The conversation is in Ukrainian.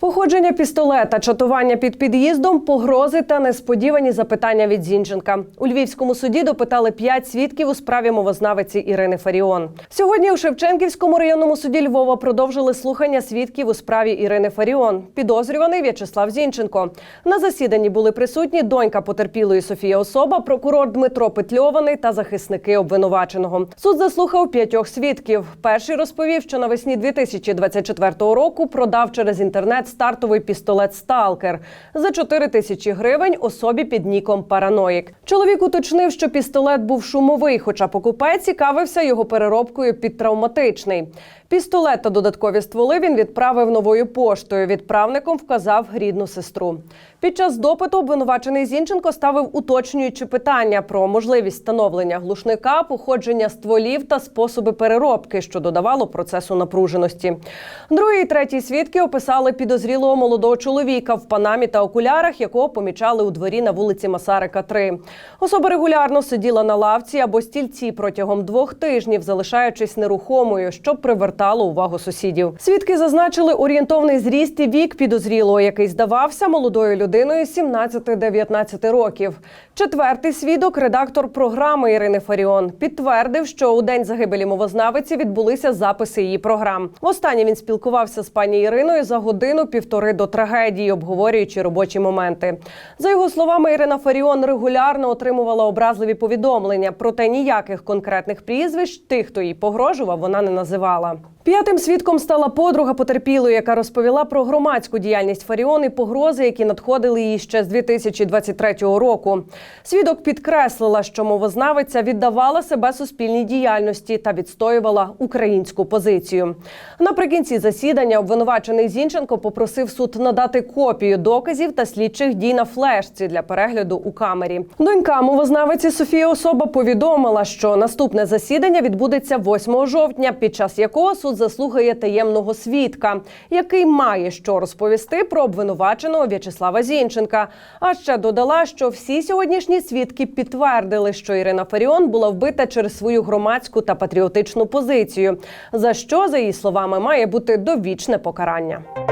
Походження пістолета, чатування під під'їздом, погрози та несподівані запитання від Зінченка. У львівському суді допитали п'ять свідків у справі мовознавиці Ірини Фаріон. Сьогодні у Шевченківському районному суді Львова продовжили слухання свідків у справі Ірини Фаріон. Підозрюваний В'ячеслав Зінченко. На засіданні були присутні донька потерпілої Софія Особа, прокурор Дмитро Петльований та захисники обвинуваченого. Суд заслухав п'ятьох свідків. Перший розповів, що навесні 2024 року продав через інтернет стартовий пістолет Сталкер за 4 тисячі гривень особі під ніком Параноїк. Чоловік уточнив, що пістолет був шумовий, хоча покупець цікавився його переробкою під травматичний. Пістолет та додаткові стволи він відправив новою поштою. Відправником вказав рідну сестру. Під час допиту обвинувачений Зінченко ставив уточнюючі питання про можливість встановлення глушника, походження стволів та способи переробки, що додавало процесу напруженості. Другий і третій свідки описали підозрілого молодого чоловіка в панамі та окулярах, якого помічали у дворі на вулиці Масарика. 3. особа регулярно сиділа на лавці або стільці протягом двох тижнів, залишаючись нерухомою, що привертало увагу сусідів. Свідки зазначили орієнтовний зріст і вік підозрілого, який здавався молодою людиною 17-19 років. Четвертий свідок, редактор програми Ірини Фаріон, підтвердив, що у день загибелі мовознавиці відбулися записи її програм. Востаннє він спілкувався з пані Іриною за годину-півтори до трагедії, обговорюючи робочі моменти. За його словами, Ірина Фаріон регулярно отримувала образливі повідомлення, проте ніяких конкретних прізвищ тих, хто їй погрожував, вона не називала. П'ятим свідком стала подруга потерпілої, яка розповіла про громадську діяльність Фаріон і погрози, які надходили їй ще з 2023 року. Свідок підкреслила, що мовознавиця віддавала себе суспільній діяльності та відстоювала українську позицію. Наприкінці засідання обвинувачений Зінченко попросив суд надати копію доказів та слідчих дій на флешці для перегляду у камері. Донька мовознавиці Софія Особа повідомила, що наступне засідання відбудеться 8 жовтня, під час якого суд заслухає таємного свідка, який має що розповісти про обвинуваченого В'ячеслава Зінченка. А ще додала, що всі сьогоднішні свідки підтвердили, що Ірина Фаріон була вбита через свою громадську та патріотичну позицію, за що, за її словами, має бути довічне покарання.